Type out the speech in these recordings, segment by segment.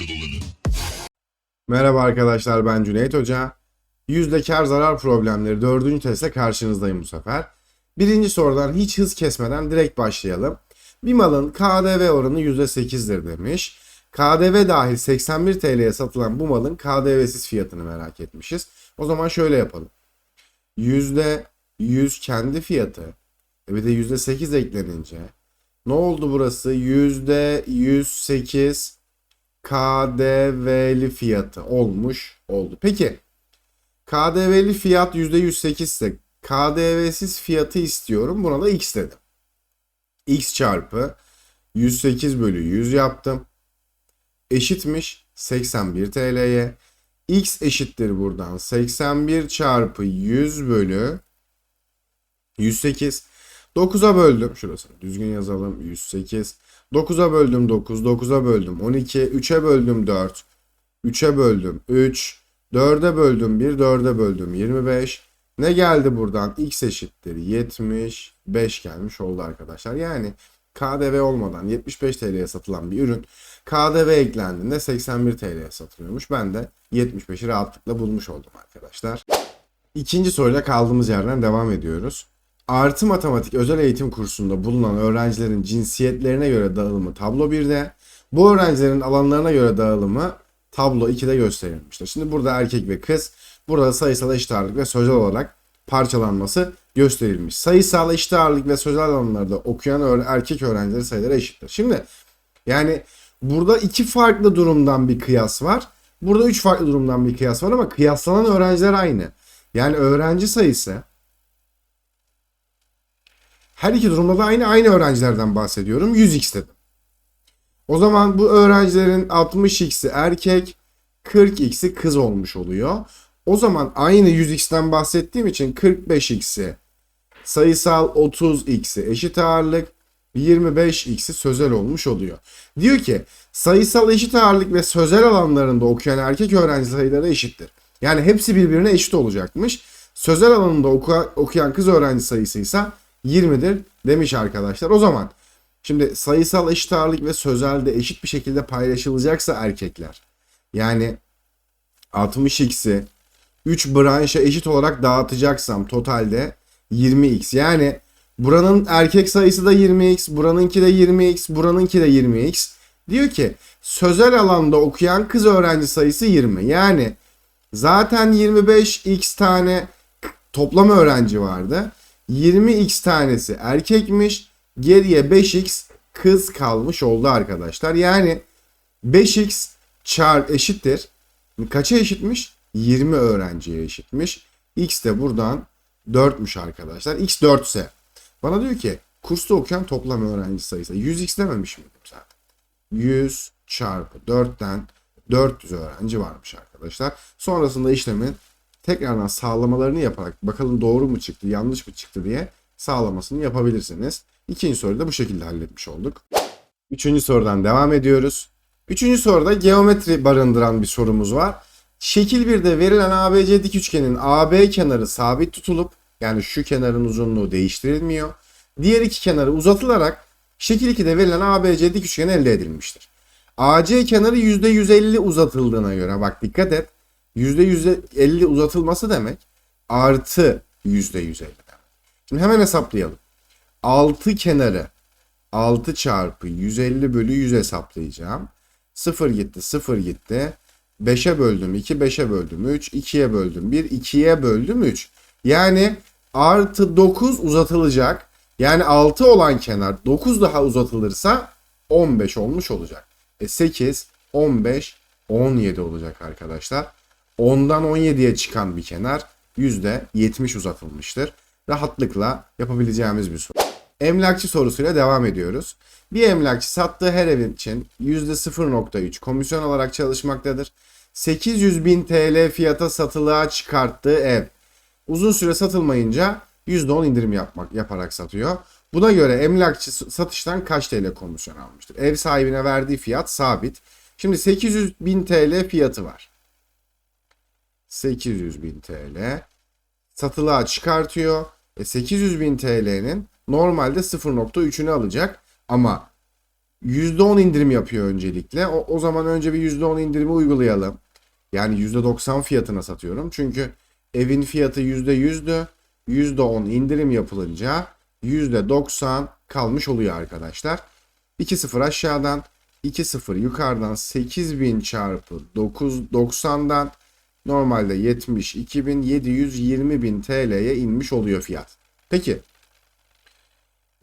limit. Merhaba arkadaşlar ben Cüneyt Hoca. Yüzde kar zarar problemleri dördüncü testle karşınızdayım bu sefer. Birinci sorudan hiç hız kesmeden direkt başlayalım. Bir malın KDV oranı %8'dir demiş. KDV dahil 81 TL'ye satılan bu malın KDV'siz fiyatını merak etmişiz. O zaman şöyle yapalım. %100 kendi fiyatı e bir de %8 eklenince ne oldu burası? %108 KDV'li fiyatı olmuş oldu. Peki KDV'li fiyat %108 ise KDV'siz fiyatı istiyorum. Buna da X dedim. X çarpı 108 bölü 100 yaptım. Eşitmiş 81 TL'ye. X eşittir buradan 81 çarpı 100 bölü 108. 9'a böldüm. Şurası düzgün yazalım. 108. 9'a böldüm 9. 9'a böldüm 12. 3'e böldüm 4. 3'e böldüm 3. 4'e böldüm 1. 4'e böldüm 25. Ne geldi buradan? X eşittir 75 gelmiş oldu arkadaşlar. Yani KDV olmadan 75 TL'ye satılan bir ürün KDV eklendiğinde 81 TL'ye satılıyormuş. Ben de 75'i rahatlıkla bulmuş oldum arkadaşlar. İkinci soruyla kaldığımız yerden devam ediyoruz. Artı matematik özel eğitim kursunda bulunan öğrencilerin cinsiyetlerine göre dağılımı tablo 1'de, bu öğrencilerin alanlarına göre dağılımı tablo 2'de gösterilmiştir. Şimdi burada erkek ve kız, burada sayısal eşit ağırlık ve sözel olarak parçalanması gösterilmiş. Sayısal eşit ağırlık ve sözel alanlarda okuyan erkek öğrencilerin sayıları eşittir. Şimdi yani burada iki farklı durumdan bir kıyas var. Burada üç farklı durumdan bir kıyas var ama kıyaslanan öğrenciler aynı. Yani öğrenci sayısı her iki durumda da aynı aynı öğrencilerden bahsediyorum. 100x dedim. O zaman bu öğrencilerin 60x'i erkek, 40x'i kız olmuş oluyor. O zaman aynı 100x'ten bahsettiğim için 45x'i sayısal 30x'i eşit ağırlık 25x'i sözel olmuş oluyor. Diyor ki sayısal eşit ağırlık ve sözel alanlarında okuyan erkek öğrenci sayıları eşittir. Yani hepsi birbirine eşit olacakmış. Sözel alanında oku- okuyan kız öğrenci sayısı ise 20'dir demiş arkadaşlar. O zaman şimdi sayısal eşit ağırlık ve sözelde eşit bir şekilde paylaşılacaksa erkekler yani 60x'i 3 branşa eşit olarak dağıtacaksam totalde 20x yani buranın erkek sayısı da 20x, buranınki de 20x, buranınki de 20x. Diyor ki sözel alanda okuyan kız öğrenci sayısı 20. Yani zaten 25x tane toplam öğrenci vardı. 20x tanesi erkekmiş. Geriye 5x kız kalmış oldu arkadaşlar. Yani 5x çar eşittir. Kaça eşitmiş? 20 öğrenciye eşitmiş. X de buradan 4'müş arkadaşlar. X 4 ise bana diyor ki kursta okuyan toplam öğrenci sayısı. 100x dememiş miydim zaten? 100 çarpı 4'ten 400 öğrenci varmış arkadaşlar. Sonrasında işlemin tekrardan sağlamalarını yaparak bakalım doğru mu çıktı yanlış mı çıktı diye sağlamasını yapabilirsiniz. İkinci soruyu da bu şekilde halletmiş olduk. Üçüncü sorudan devam ediyoruz. Üçüncü soruda geometri barındıran bir sorumuz var. Şekil 1'de verilen ABC dik üçgenin AB kenarı sabit tutulup yani şu kenarın uzunluğu değiştirilmiyor. Diğer iki kenarı uzatılarak şekil 2'de verilen ABC dik üçgen elde edilmiştir. AC kenarı %150 uzatıldığına göre bak dikkat et. %150 uzatılması demek artı %150 demek. Şimdi hemen hesaplayalım. 6 kenarı 6 çarpı 150 bölü 100 hesaplayacağım. 0 gitti 0 gitti. 5'e böldüm 2 5'e böldüm 3 2'ye böldüm 1 2'ye böldüm 3. Yani artı 9 uzatılacak. Yani 6 olan kenar 9 daha uzatılırsa 15 olmuş olacak. E 8, 15, 17 olacak arkadaşlar. 10'dan 17'ye çıkan bir kenar %70 uzatılmıştır. Rahatlıkla yapabileceğimiz bir soru. Emlakçı sorusuyla devam ediyoruz. Bir emlakçı sattığı her evin için %0.3 komisyon olarak çalışmaktadır. 800 bin TL fiyata satılığa çıkarttığı ev uzun süre satılmayınca %10 indirim yapmak yaparak satıyor. Buna göre emlakçı satıştan kaç TL komisyon almıştır? Ev sahibine verdiği fiyat sabit. Şimdi 800 bin TL fiyatı var. 800 bin TL satılığa çıkartıyor. E 800 bin TL'nin normalde 0.3'ünü alacak ama %10 indirim yapıyor öncelikle. O, o zaman önce bir %10 indirimi uygulayalım. Yani %90 fiyatına satıyorum. Çünkü evin fiyatı %100'dü. %10 indirim yapılınca %90 kalmış oluyor arkadaşlar. 2-0 aşağıdan 2-0 yukarıdan 8000 çarpı 9 90'dan normalde 72.000 720.000 TL'ye inmiş oluyor fiyat. Peki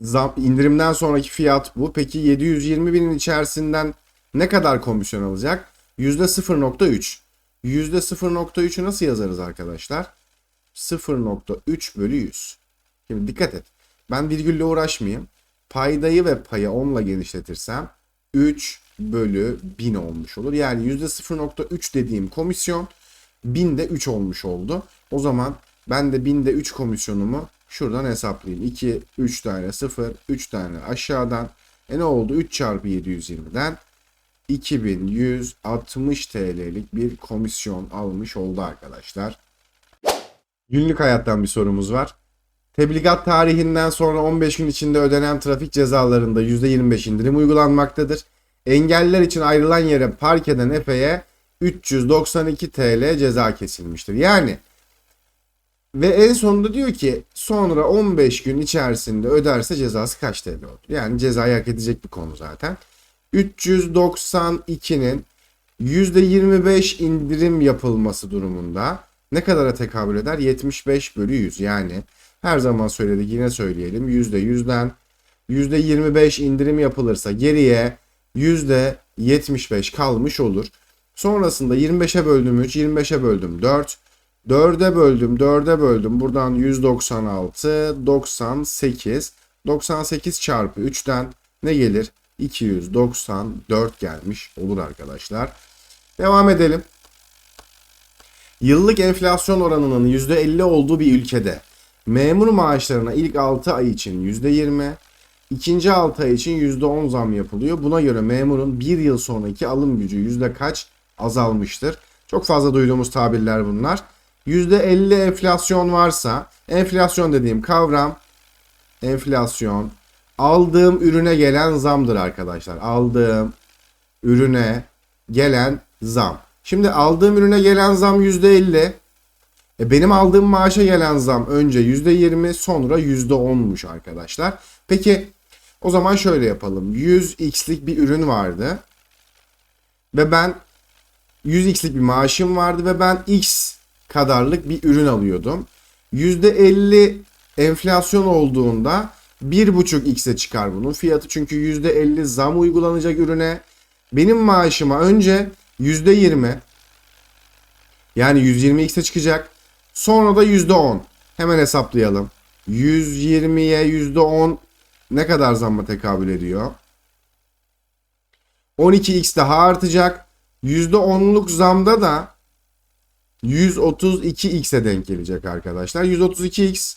zam, indirimden sonraki fiyat bu. Peki 720 binin içerisinden ne kadar komisyon alacak? %0.3. %0.3'ü nasıl yazarız arkadaşlar? 0.3 bölü 100. Şimdi dikkat et. Ben virgülle uğraşmayayım. Paydayı ve payı 10 ile genişletirsem 3 bölü 1000 olmuş olur. Yani %0.3 dediğim komisyon 1000'de 3 olmuş oldu. O zaman ben de 1000'de 3 komisyonumu şuradan hesaplayayım. 2, 3 tane 0, 3 tane aşağıdan. E ne oldu? 3 çarpı 720'den 2160 TL'lik bir komisyon almış oldu arkadaşlar. Günlük hayattan bir sorumuz var. Tebligat tarihinden sonra 15 gün içinde ödenen trafik cezalarında %25 indirim uygulanmaktadır. Engeller için ayrılan yere park eden Efe'ye 392 TL ceza kesilmiştir. Yani ve en sonunda diyor ki sonra 15 gün içerisinde öderse cezası kaç TL olur? Yani cezayı hak edecek bir konu zaten. 392'nin %25 indirim yapılması durumunda ne kadara tekabül eder? 75 bölü 100 yani her zaman söyledik yine söyleyelim %100'den %25 indirim yapılırsa geriye %75 kalmış olur. Sonrasında 25'e böldüm 3, 25'e böldüm 4. 4'e böldüm, 4'e böldüm. Buradan 196, 98. 98 çarpı 3'ten ne gelir? 294 gelmiş olur arkadaşlar. Devam edelim. Yıllık enflasyon oranının %50 olduğu bir ülkede memur maaşlarına ilk 6 ay için %20, ikinci 6 ay için %10 zam yapılıyor. Buna göre memurun bir yıl sonraki alım gücü yüzde kaç azalmıştır? Çok fazla duyduğumuz tabirler bunlar. %50 enflasyon varsa, enflasyon dediğim kavram enflasyon aldığım ürüne gelen zamdır arkadaşlar. Aldığım ürüne gelen zam. Şimdi aldığım ürüne gelen zam %50. E benim aldığım maaşa gelen zam önce %20 sonra %10'muş arkadaşlar. Peki o zaman şöyle yapalım. 100x'lik bir ürün vardı. Ve ben 100x'lik bir maaşım vardı ve ben x kadarlık bir ürün alıyordum. %50 enflasyon olduğunda 1.5x'e çıkar bunun fiyatı çünkü %50 zam uygulanacak ürüne. Benim maaşıma önce %20 yani 120x'e çıkacak. Sonra da %10. Hemen hesaplayalım. 120'ye %10 ne kadar zamma tekabül ediyor? 12x daha artacak. %10'luk zamda da 132x'e denk gelecek arkadaşlar. 132x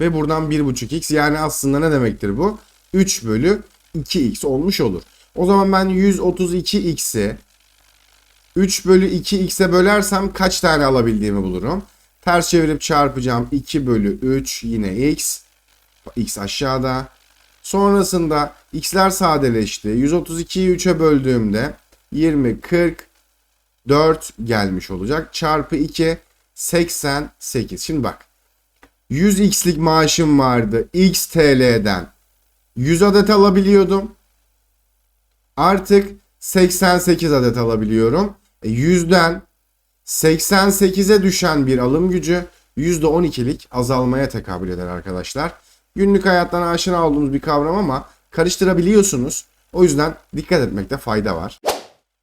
ve buradan 1.5x yani aslında ne demektir bu? 3 bölü 2x olmuş olur. O zaman ben 132x'i 3 bölü 2x'e bölersem kaç tane alabildiğimi bulurum. Ters çevirip çarpacağım 2 bölü 3 yine x. x aşağıda. Sonrasında x'ler sadeleşti. 132'yi 3'e böldüğümde 20, 40, 4 gelmiş olacak. Çarpı 2 88. Şimdi bak. 100x'lik maaşım vardı. X TL'den 100 adet alabiliyordum. Artık 88 adet alabiliyorum. E 100'den 88'e düşen bir alım gücü %12'lik azalmaya tekabül eder arkadaşlar. Günlük hayattan aşina olduğumuz bir kavram ama karıştırabiliyorsunuz. O yüzden dikkat etmekte fayda var.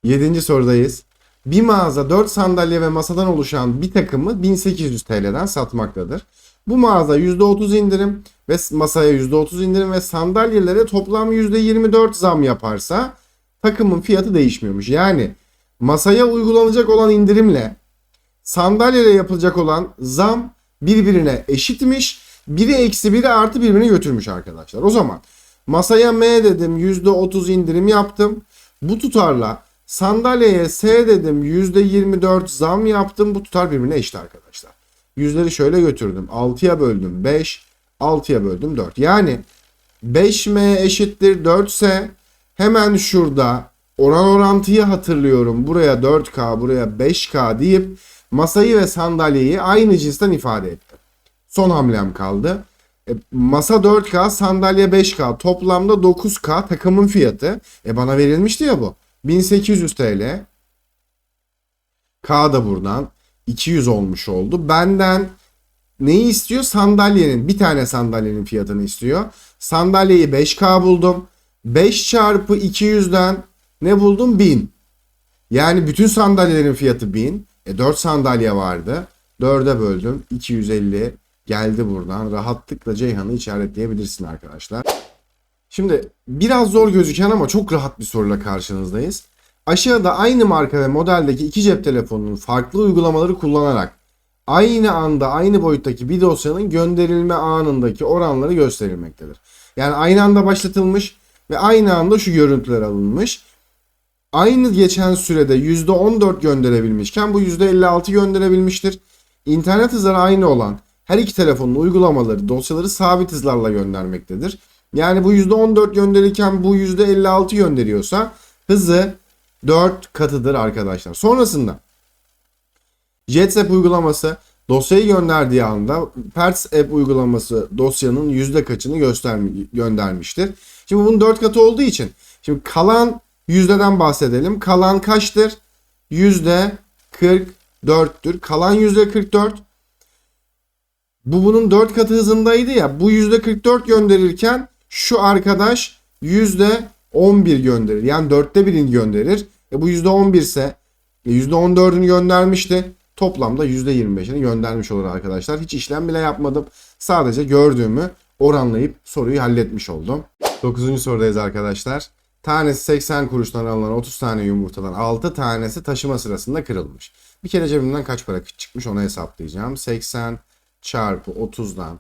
7. sorudayız. Bir mağaza 4 sandalye ve masadan oluşan bir takımı 1800 TL'den satmaktadır. Bu mağaza %30 indirim ve masaya %30 indirim ve sandalyelere toplam %24 zam yaparsa takımın fiyatı değişmiyormuş. Yani masaya uygulanacak olan indirimle sandalyeye yapılacak olan zam birbirine eşitmiş. Biri eksi biri artı birbirini götürmüş arkadaşlar. O zaman masaya M dedim %30 indirim yaptım. Bu tutarla Sandalyeye S dedim %24 zam yaptım. Bu tutar birbirine eşit arkadaşlar. Yüzleri şöyle götürdüm. 6'ya böldüm 5. 6'ya böldüm 4. Yani 5M eşittir 4 ise hemen şurada oran orantıyı hatırlıyorum. Buraya 4K, buraya 5K deyip masayı ve sandalyeyi aynı cinsten ifade ettim. Son hamlem kaldı. E, masa 4K, sandalye 5K. Toplamda 9K takımın fiyatı. E bana verilmişti ya bu. 1800 TL. K da buradan 200 olmuş oldu. Benden neyi istiyor? Sandalyenin. Bir tane sandalyenin fiyatını istiyor. Sandalyeyi 5K buldum. 5 çarpı 200'den ne buldum? 1000. Yani bütün sandalyelerin fiyatı 1000. E 4 sandalye vardı. 4'e böldüm. 250 geldi buradan. Rahatlıkla Ceyhan'ı işaretleyebilirsin arkadaşlar. Şimdi biraz zor gözüken ama çok rahat bir soruyla karşınızdayız. Aşağıda aynı marka ve modeldeki iki cep telefonunun farklı uygulamaları kullanarak aynı anda aynı boyuttaki bir dosyanın gönderilme anındaki oranları gösterilmektedir. Yani aynı anda başlatılmış ve aynı anda şu görüntüler alınmış. Aynı geçen sürede %14 gönderebilmişken bu %56 gönderebilmiştir. İnternet hızları aynı olan her iki telefonun uygulamaları dosyaları sabit hızlarla göndermektedir. Yani bu %14 gönderirken bu %56 gönderiyorsa hızı 4 katıdır arkadaşlar. Sonrasında JetApp uygulaması dosyayı gönderdiği anda Perts App uygulaması dosyanın yüzde kaçını göstermi göndermiştir. Şimdi bunun 4 katı olduğu için şimdi kalan yüzdeden bahsedelim. Kalan kaçtır? Yüzde 44'tür. Kalan yüzde 44. Bu bunun 4 katı hızındaydı ya. Bu yüzde 44 gönderirken şu arkadaş yüzde 11 gönderir. Yani dörtte birini gönderir. E bu yüzde 11 ise e yüzde 14'ünü göndermişti. Toplamda yüzde 25'ini göndermiş olur arkadaşlar. Hiç işlem bile yapmadım. Sadece gördüğümü oranlayıp soruyu halletmiş oldum. 9. sorudayız arkadaşlar. Tanesi 80 kuruştan alınan 30 tane yumurtadan 6 tanesi taşıma sırasında kırılmış. Bir kere cebimden kaç para çıkmış onu hesaplayacağım. 80 çarpı 30'dan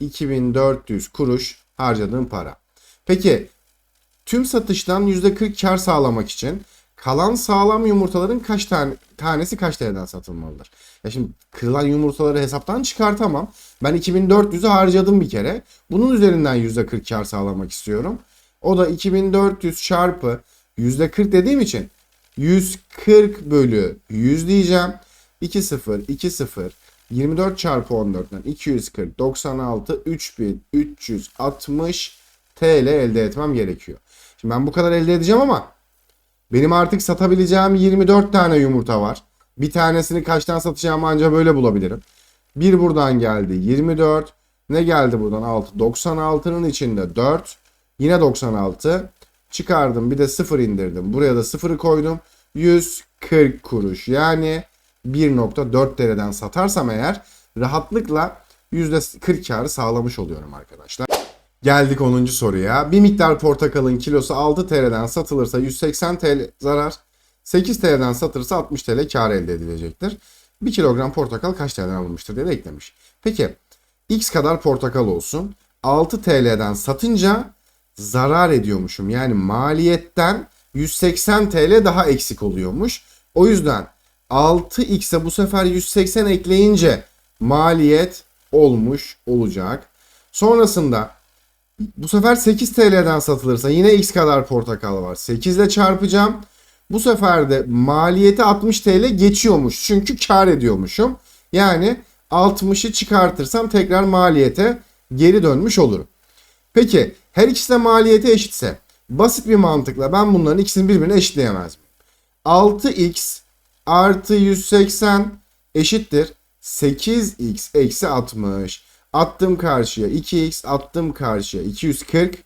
2400 kuruş harcadığım para. Peki tüm satıştan %40 kar sağlamak için kalan sağlam yumurtaların kaç tane tanesi kaç TL'den satılmalıdır? Ya şimdi kırılan yumurtaları hesaptan çıkartamam. Ben 2400'ü harcadım bir kere. Bunun üzerinden %40 kar sağlamak istiyorum. O da 2400 çarpı %40 dediğim için 140 bölü 100 diyeceğim. 2 0 2 0 24 çarpı 14'ten 240 96 3360 TL elde etmem gerekiyor. Şimdi ben bu kadar elde edeceğim ama benim artık satabileceğim 24 tane yumurta var. Bir tanesini kaçtan satacağımı ancak böyle bulabilirim. Bir buradan geldi 24. Ne geldi buradan 6? 96'nın içinde 4. Yine 96. Çıkardım bir de 0 indirdim. Buraya da 0'ı koydum. 140 kuruş. Yani 1.4 TL'den satarsam eğer rahatlıkla %40 karı sağlamış oluyorum arkadaşlar. Geldik 10. soruya. Bir miktar portakalın kilosu 6 TL'den satılırsa 180 TL zarar. 8 TL'den satılırsa 60 TL kar elde edilecektir. 1 kilogram portakal kaç TL'den alınmıştır diye de eklemiş. Peki X kadar portakal olsun. 6 TL'den satınca zarar ediyormuşum. Yani maliyetten 180 TL daha eksik oluyormuş. O yüzden 6x'e bu sefer 180 ekleyince maliyet olmuş olacak. Sonrasında bu sefer 8 TL'den satılırsa yine x kadar portakal var. 8 ile çarpacağım. Bu sefer de maliyeti 60 TL geçiyormuş. Çünkü kar ediyormuşum. Yani 60'ı çıkartırsam tekrar maliyete geri dönmüş olurum. Peki her ikisi de maliyeti eşitse basit bir mantıkla ben bunların ikisini birbirine eşitleyemez miyim? 6x artı 180 eşittir 8x eksi 60. Attım karşıya 2x attım karşıya 240.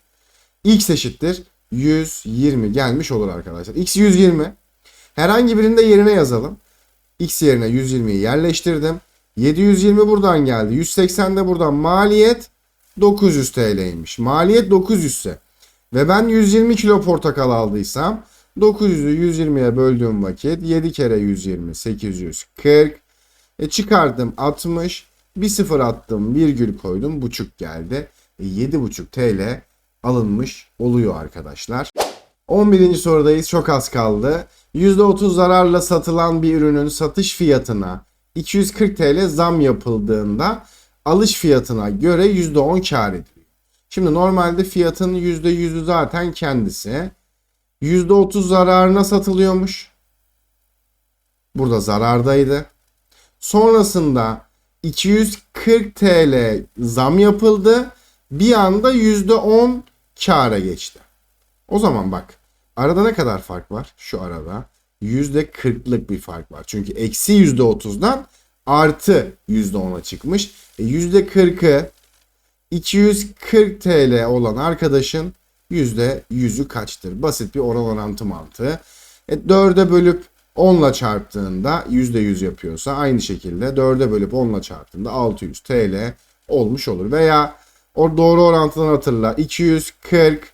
x eşittir 120 gelmiş olur arkadaşlar. x 120. Herhangi birinde yerine yazalım. x yerine 120'yi yerleştirdim. 720 buradan geldi. 180 de buradan maliyet 900 TL'ymiş. Maliyet 900 ise ve ben 120 kilo portakal aldıysam 900'ü 120'ye böldüğüm vakit 7 kere 120 840 e çıkardım 60 bir sıfır attım virgül koydum buçuk geldi. E 7,5 TL alınmış oluyor arkadaşlar. 11. sorudayız çok az kaldı. %30 zararla satılan bir ürünün satış fiyatına 240 TL zam yapıldığında alış fiyatına göre %10 kar ediliyor. Şimdi normalde fiyatın %100'ü zaten kendisi. %30 zararına satılıyormuş. Burada zarardaydı. Sonrasında 240 TL zam yapıldı. Bir anda %10 kâra geçti. O zaman bak arada ne kadar fark var? Şu arada %40'lık bir fark var. Çünkü eksi %30'dan artı %10'a çıkmış. E %40'ı 240 TL olan arkadaşın %100'ü kaçtır? Basit bir oran orantı mantığı. E 4'e bölüp 10 ile çarptığında %100 yapıyorsa aynı şekilde 4'e bölüp 10 ile çarptığında 600 TL olmuş olur. Veya o doğru orantıdan hatırla 240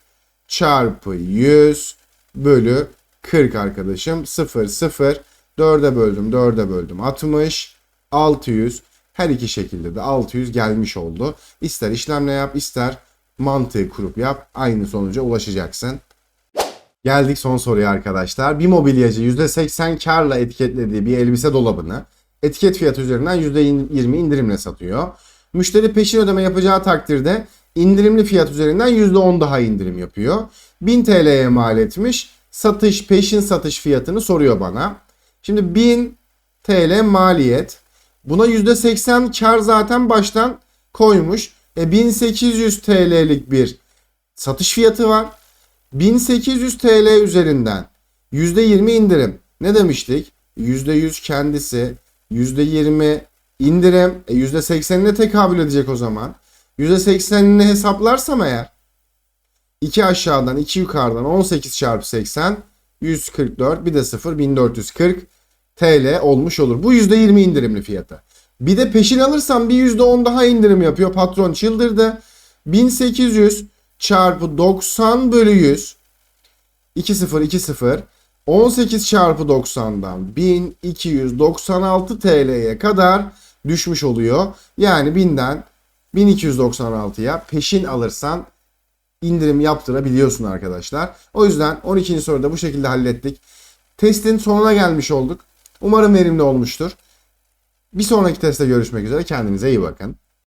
çarpı 100 bölü 40 arkadaşım 0 0 4'e böldüm 4'e böldüm 60 600 her iki şekilde de 600 gelmiş oldu. İster işlemle yap ister mantığı kurup yap aynı sonuca ulaşacaksın. Geldik son soruya arkadaşlar. Bir mobilyacı %80 karla etiketlediği bir elbise dolabını etiket fiyatı üzerinden %20 indirimle satıyor. Müşteri peşin ödeme yapacağı takdirde indirimli fiyat üzerinden %10 daha indirim yapıyor. 1000 TL'ye mal etmiş. Satış, peşin satış fiyatını soruyor bana. Şimdi 1000 TL maliyet. Buna %80 kar zaten baştan koymuş. E 1800 TL'lik bir satış fiyatı var. 1800 TL üzerinden %20 indirim. Ne demiştik? %100 kendisi, %20 indirim, e %80'ine tekabül edecek o zaman. %80'ini hesaplarsam eğer 2 aşağıdan 2 yukarıdan 18 çarpı 80 144 bir de 0 1440 TL olmuş olur. Bu %20 indirimli fiyatı. Bir de peşin alırsam bir %10 daha indirim yapıyor. Patron çıldırdı. 1800 çarpı 90 bölü 100 20 20 18 çarpı 90'dan 1296 TL'ye kadar düşmüş oluyor. Yani 1000'den 1296'ya peşin alırsan indirim yaptırabiliyorsun arkadaşlar. O yüzden 12. soruda bu şekilde hallettik. Testin sonuna gelmiş olduk. Umarım verimli olmuştur. Bir sonraki testte görüşmek üzere. Kendinize iyi bakın.